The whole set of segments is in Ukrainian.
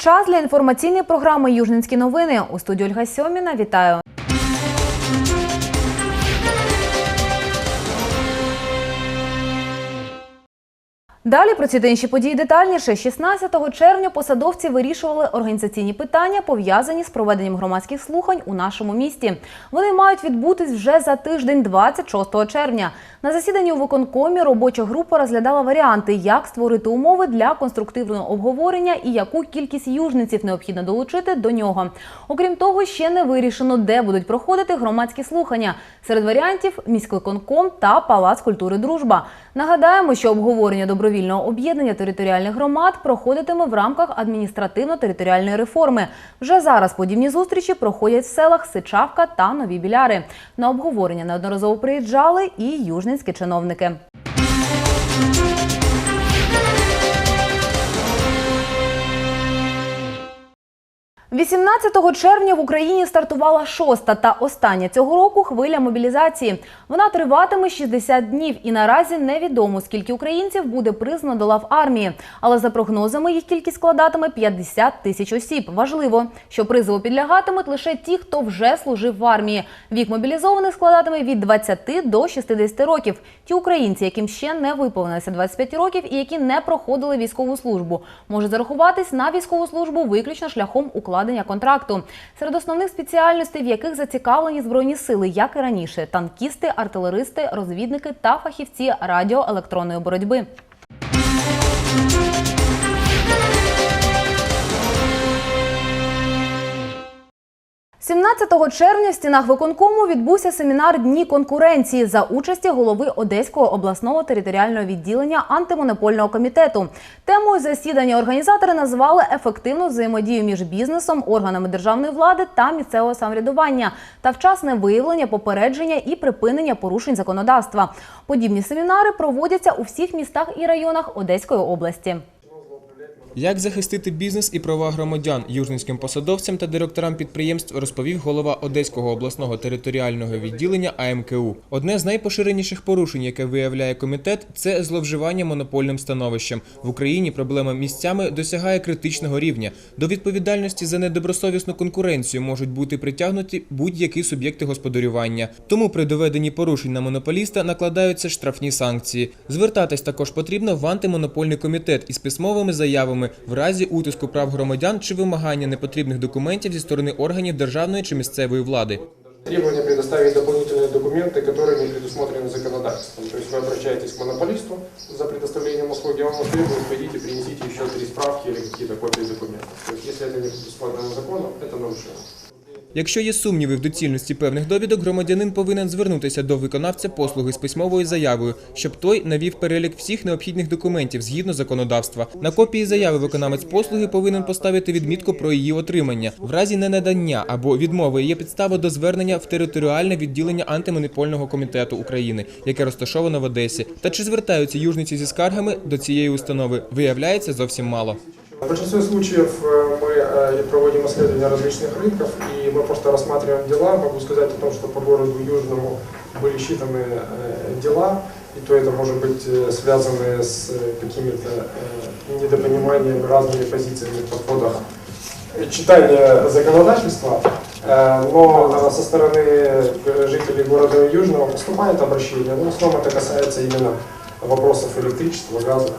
Час для інформаційної програми Южненські новини. У студії Ольга Сьоміна. Вітаю. Далі про ці та інші події детальніше. 16 червня посадовці вирішували організаційні питання, пов'язані з проведенням громадських слухань у нашому місті. Вони мають відбутись вже за тиждень, 26 червня. На засіданні у виконкомі робоча група розглядала варіанти, як створити умови для конструктивного обговорення і яку кількість южниців необхідно долучити до нього. Окрім того, ще не вирішено, де будуть проходити громадські слухання. Серед варіантів міськвиконком та Палац культури Дружба. Нагадаємо, що обговорення добровільного об'єднання територіальних громад проходитиме в рамках адміністративно-територіальної реформи. Вже зараз подібні зустрічі проходять в селах Сичавка та Нові Біляри. На обговорення неодноразово приїжджали і южницькі чиновники. 18 червня в Україні стартувала шоста та остання цього року хвиля мобілізації. Вона триватиме 60 днів, і наразі невідомо скільки українців буде признано до лав армії. Але за прогнозами їх кількість складатиме 50 тисяч осіб. Важливо, що призову підлягатимуть лише ті, хто вже служив в армії. Вік мобілізованих складатиме від 20 до 60 років. Ті українці, яким ще не виповнилося 25 років і які не проходили військову службу, можуть зарахуватись на військову службу виключно шляхом укладення контракту. Серед основних спеціальностей, в яких зацікавлені збройні сили, як і раніше: танкісти, артилеристи, розвідники та фахівці радіоелектронної боротьби. 17 червня в стінах виконкому відбувся семінар Дні конкуренції за участі голови Одеського обласного територіального відділення антимонопольного комітету. Темою засідання організатори назвали ефективну взаємодію між бізнесом, органами державної влади та місцевого самоврядування та вчасне виявлення, попередження і припинення порушень законодавства. Подібні семінари проводяться у всіх містах і районах Одеської області. Як захистити бізнес і права громадян южницьким посадовцям та директорам підприємств розповів голова Одеського обласного територіального відділення АМКУ. Одне з найпоширеніших порушень, яке виявляє комітет, це зловживання монопольним становищем. В Україні проблема місцями досягає критичного рівня. До відповідальності за недобросовісну конкуренцію можуть бути притягнуті будь-які суб'єкти господарювання. Тому при доведенні порушень на монополіста накладаються штрафні санкції. Звертатись також потрібно в антимонопольний комітет із письмовими заявами в разі утиску прав громадян чи вимагання непотрібних документів зі сторони органів державної чи місцевої влади. Требование предоставить дополнительные документы, которые не предусмотрены законодательством. То есть вы обращаетесь к монополисту за предоставлением услуги, а он вам требует, пойдите, принесите еще три справки или какие-то копии документов. То есть если это не предусмотрено законом, это нарушение. Якщо є сумніви в доцільності певних довідок, громадянин повинен звернутися до виконавця послуги з письмовою заявою, щоб той навів перелік всіх необхідних документів згідно законодавства. На копії заяви виконавець послуги повинен поставити відмітку про її отримання. В разі ненадання або відмови є підстава до звернення в територіальне відділення антимонопольного комітету України, яке розташовано в Одесі. Та чи звертаються южниці зі скаргами до цієї установи, виявляється зовсім мало. В большинстве случаев э, мы э, проводим исследования различных рынков, и мы просто рассматриваем дела. Могу сказать о том, что по городу Южному были считаны э, дела, и то это может быть связано с какими-то недопониманиями, разными позициями подходах читания законодательства. Но со стороны жителей города Южного поступает обращение, но в основном это касается именно вопросов электричества, газа,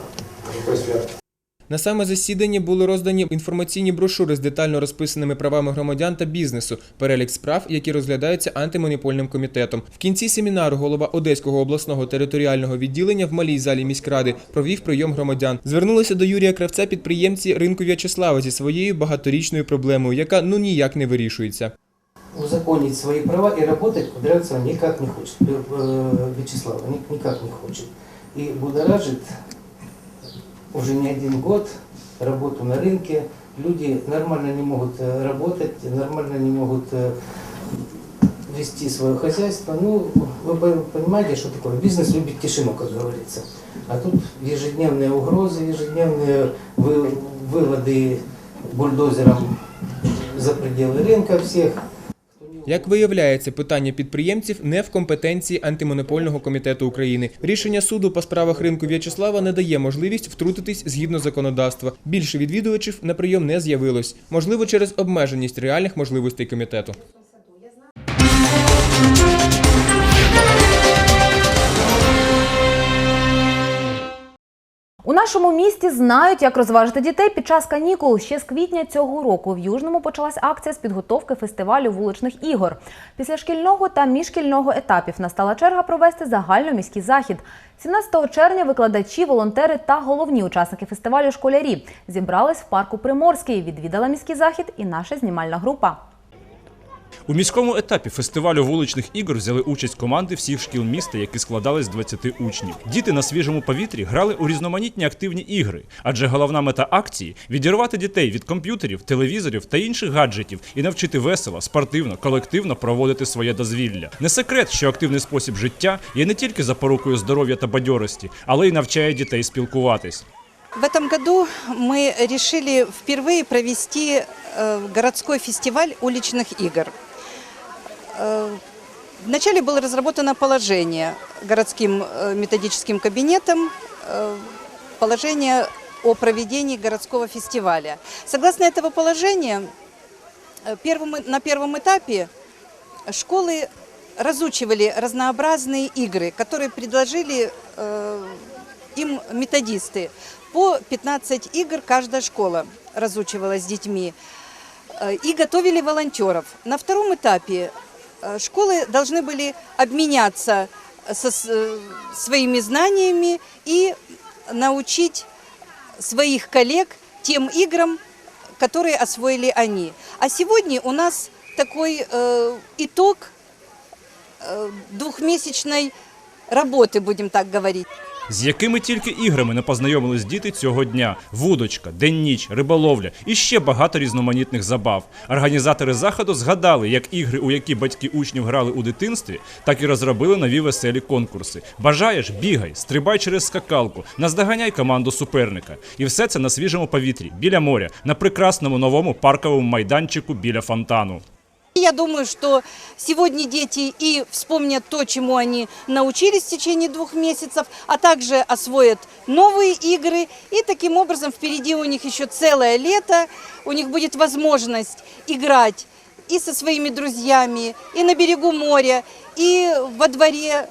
такой сферы. На саме засіданні були роздані інформаційні брошури з детально розписаними правами громадян та бізнесу, перелік справ, які розглядаються антимонопольним комітетом. В кінці семінару голова Одеського обласного територіального відділення в малій залі міськради провів прийом громадян. Звернулися до Юрія Кравця підприємці ринку В'ячеслава зі своєю багаторічною проблемою, яка ну ніяк не вирішується. узаконить свои права и работать Кудрявцева никак не хочет, Вячеслава ни- никак не хочет. И будоражит уже не один год работу на рынке. Люди нормально не могут э, работать, нормально не могут э, вести свое хозяйство. Ну, вы по- понимаете, что такое? Бизнес любит тишину, как говорится. А тут ежедневные угрозы, ежедневные вы- выводы бульдозером за пределы рынка всех. Як виявляється, питання підприємців не в компетенції антимонопольного комітету України. Рішення суду по справах ринку В'ячеслава не дає можливість втрутитись згідно законодавства. Більше відвідувачів на прийом не з'явилось, можливо, через обмеженість реальних можливостей комітету. У нашому місті знають, як розважити дітей під час канікул. Ще з квітня цього року в Южному почалась акція з підготовки фестивалю вуличних ігор. Після шкільного та міжшкільного етапів настала черга провести загальноміський захід. 17 червня викладачі, волонтери та головні учасники фестивалю школярі зібрались в парку Приморський. Відвідала міський захід і наша знімальна група. У міському етапі фестивалю вуличних ігор взяли участь команди всіх шкіл міста, які складались з 20 учнів. Діти на свіжому повітрі грали у різноманітні активні ігри, адже головна мета акції відірвати дітей від комп'ютерів, телевізорів та інших гаджетів і навчити весело, спортивно, колективно проводити своє дозвілля. Не секрет, що активний спосіб життя є не тільки запорукою здоров'я та бадьорості, але й навчає дітей спілкуватись. В этом году мы решили впервые провести э, городской фестиваль уличных игр. Э, Вначале было разработано положение городским э, методическим кабинетом, положение о проведении городского фестиваля. Согласно этого положения, на первом этапе школы разучивали разнообразные игры, которые предложили им методисты. По 15 игр каждая школа разучивала с детьми э, и готовили волонтеров. На втором этапе э, школы должны были обменяться со э, своими знаниями и научить своих коллег тем играм, которые освоили они. А сегодня у нас такой э, итог э, двухмесячной работы, будем так говорить. З якими тільки іграми не познайомились діти цього дня: вудочка, день-ніч, риболовля і ще багато різноманітних забав. Організатори заходу згадали, як ігри, у які батьки учнів грали у дитинстві, так і розробили нові веселі конкурси. Бажаєш, бігай, стрибай через скакалку, наздоганяй команду суперника. І все це на свіжому повітрі, біля моря, на прекрасному новому парковому майданчику біля фонтану. Я думаю, что сегодня дети и вспомнят то, чему они научились в течение двух месяцев, а также освоят новые игры. И таким образом впереди у них еще целое лето, у них будет возможность играть и со своими друзьями, и на берегу моря, и во дворе.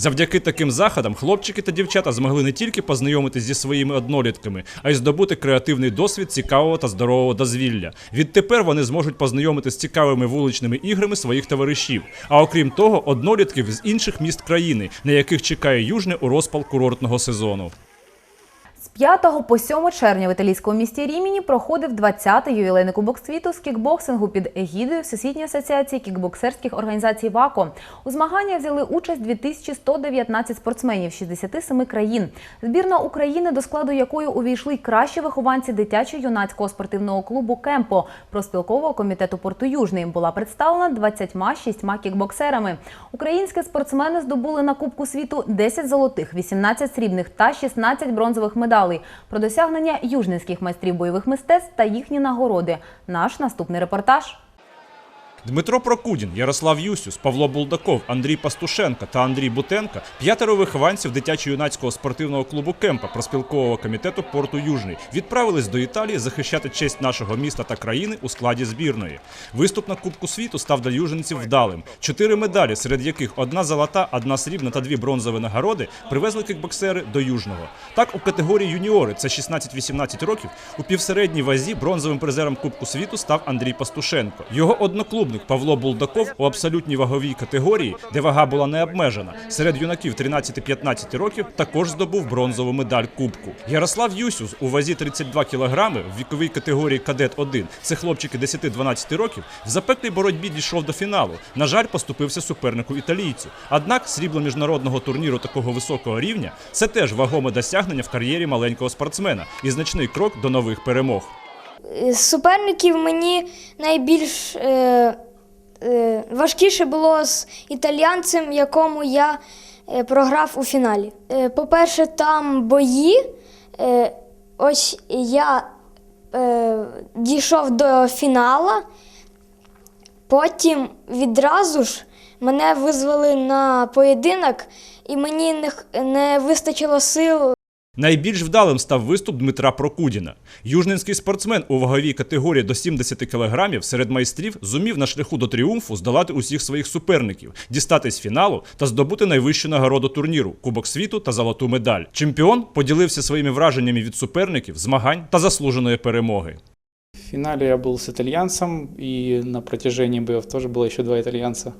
Завдяки таким заходам хлопчики та дівчата змогли не тільки познайомитись зі своїми однолітками, а й здобути креативний досвід цікавого та здорового дозвілля. Відтепер вони зможуть познайомитись з цікавими вуличними іграми своїх товаришів. А окрім того, однолітків з інших міст країни, на яких чекає южне у розпал курортного сезону. З 5 по 7 червня в італійському місті Ріміні проходив 20-й ювілейний кубок світу з кікбоксингу під егідою Всесвітньої асоціації кікбоксерських організацій ВАКО. У змаганнях взяли участь 2119 спортсменів з 67 країн. Збірна України, до складу якої увійшли кращі вихованці дитячо-юнацького спортивного клубу Кемпо проспілкового комітету Порту Южний, була представлена 26 кікбоксерами. Українські спортсмени здобули на Кубку світу 10 золотих, 18 срібних та 16 бронзових медалей. Про досягнення южницьких майстрів бойових мистецтв та їхні нагороди. Наш наступний репортаж. Дмитро Прокудін, Ярослав Юсюс, Павло Булдаков, Андрій Пастушенко та Андрій Бутенко п'ятеро вихованців дитячо-юнацького спортивного клубу Кемпа проспілкового комітету Порту Южний відправились до Італії захищати честь нашого міста та країни у складі збірної. Виступ на Кубку світу став для юженців вдалим. Чотири медалі, серед яких одна золота, одна срібна та дві бронзові нагороди, привезли кікбоксери до Южного. Так, у категорії юніори, це 16-18 років, у півсередній вазі бронзовим призером Кубку світу став Андрій Пастушенко. Його одноклубник Павло Булдаков у абсолютній ваговій категорії, де вага була не обмежена, серед юнаків 13-15 років також здобув бронзову медаль Кубку. Ярослав Юсюс у вазі 32 кілограми в віковій категорії кадет 1 це хлопчики 10-12 років. В запеклій боротьбі дійшов до фіналу. На жаль, поступився супернику італійцю. Однак срібло міжнародного турніру такого високого рівня це теж вагоме досягнення в кар'єрі маленького спортсмена і значний крок до нових перемог. З суперників мені найбільш е, е, важкіше було з італіянцем, якому я е, програв у фіналі. Е, по-перше, там бої. Е, ось я е, дійшов до фіналу. Потім відразу ж мене визвали на поєдинок, і мені не, не вистачило сил Найбільш вдалим став виступ Дмитра Прокудіна. Южненський спортсмен у ваговій категорії до 70 кг серед майстрів зумів на шляху до тріумфу здолати усіх своїх суперників, дістатись фіналу та здобути найвищу нагороду турніру Кубок світу та золоту медаль. Чемпіон поділився своїми враженнями від суперників, змагань та заслуженої перемоги. В финале я был с итальянцем, и на протяжении боев тоже было еще два итальянца.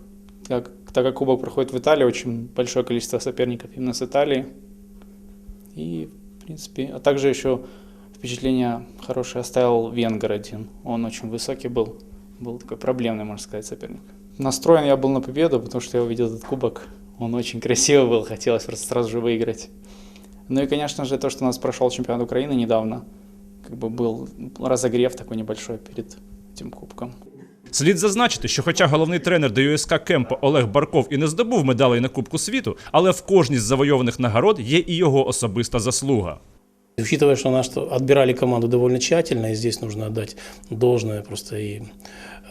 Так, так как кубок проходит в Италии, очень большое количество соперников именно с Италии. И, в принципе, а также еще впечатление хорошее оставил венгер один. Он очень высокий был, был такой проблемный, можно сказать, соперник. Настроен я был на победу, потому что я увидел этот кубок. Он очень красивый был, хотелось просто сразу же выиграть. Ну и, конечно же, то, что у нас прошел чемпионат Украины недавно, как бы был разогрев такой небольшой перед этим кубком. Слід зазначити, що хоча головний тренер ДЮСК Кемпа Олег Барков і не здобув медалей на Кубку світу, але в кожній з завойованих нагород є і його особиста заслуга. Учитывая, что нас что отбирали команду довольно тщательно, и здесь нужно отдать должное просто и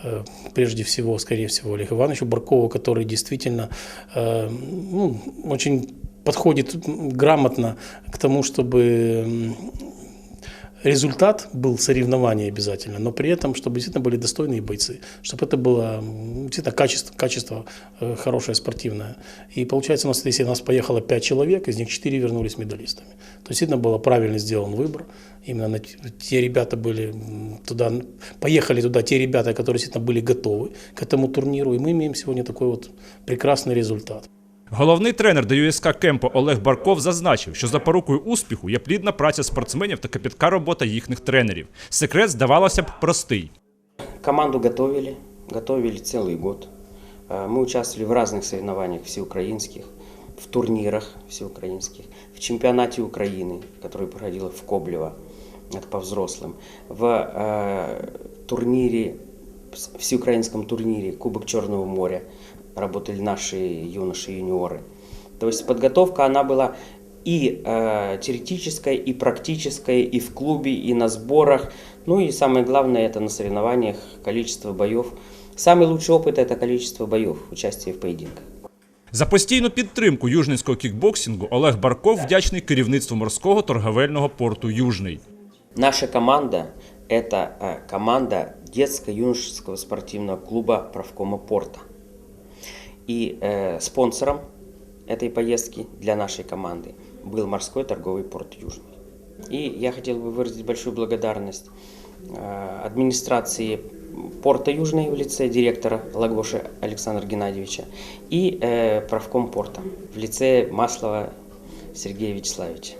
э, прежде всего, скорее всего, Олегу Ивановичу Баркову, который действительно э, ну, очень подходит грамотно к тому, чтобы м, результат был соревнования обязательно, но при этом, чтобы действительно были достойные бойцы, чтобы это было м, действительно качество, качество э, хорошее, спортивное. И получается, у нас, если у нас поехало 5 человек, из них 4 вернулись медалистами. То действительно был правильно сделан выбор. Именно на т- те ребята были м, туда, поехали туда те ребята, которые действительно были готовы к этому турниру. И мы имеем сегодня такой вот прекрасный результат. Головний тренер ДЮСК Кемпо Олег Барков зазначив, що запорукою успіху є плідна праця спортсменів та капітка робота їхніх тренерів. Секрет, здавалося б, простий. Команду готовили, готовили целый год. Э, Мы участвовали в разных соревнованиях всеукраинских, в турнирах всеукраинских, в чемпионате Украины, который проходил в Коблево, это по взрослым, в э, турнире, с- всеукраинском турнире Кубок Черного моря работали наши юноши-юниоры. То есть подготовка, она была и э, теоретическая, и практическая, и в клубе, и на сборах. Ну и самое главное, это на соревнованиях количество боев. Самый лучший опыт – это количество боев, участие в поединках. За постійну підтримку южненського кікбоксингу Олег Барков вдячний керівництву морського торговельного порту Южний. Наша команда – это э, команда детско-юношеского спортивного клуба правкома «Порта». И э, спонсором этой поездки для нашей команды был морской торговый порт Южный. И я хотел бы выразить большую благодарность э, администрации порта Южный в лице директора Лагоши Александра Геннадьевича и э, правком порта в лице Маслова Сергея Вячеславовича.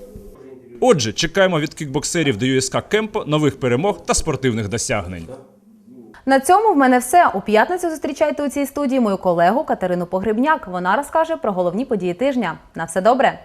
Отже, чекаємо від кікбоксерів ДЮСК Кемпо нових перемог та спортивних досягнень. На цьому в мене все. У п'ятницю зустрічайте у цій студії мою колегу Катерину Погребняк. Вона розкаже про головні події тижня. На все добре.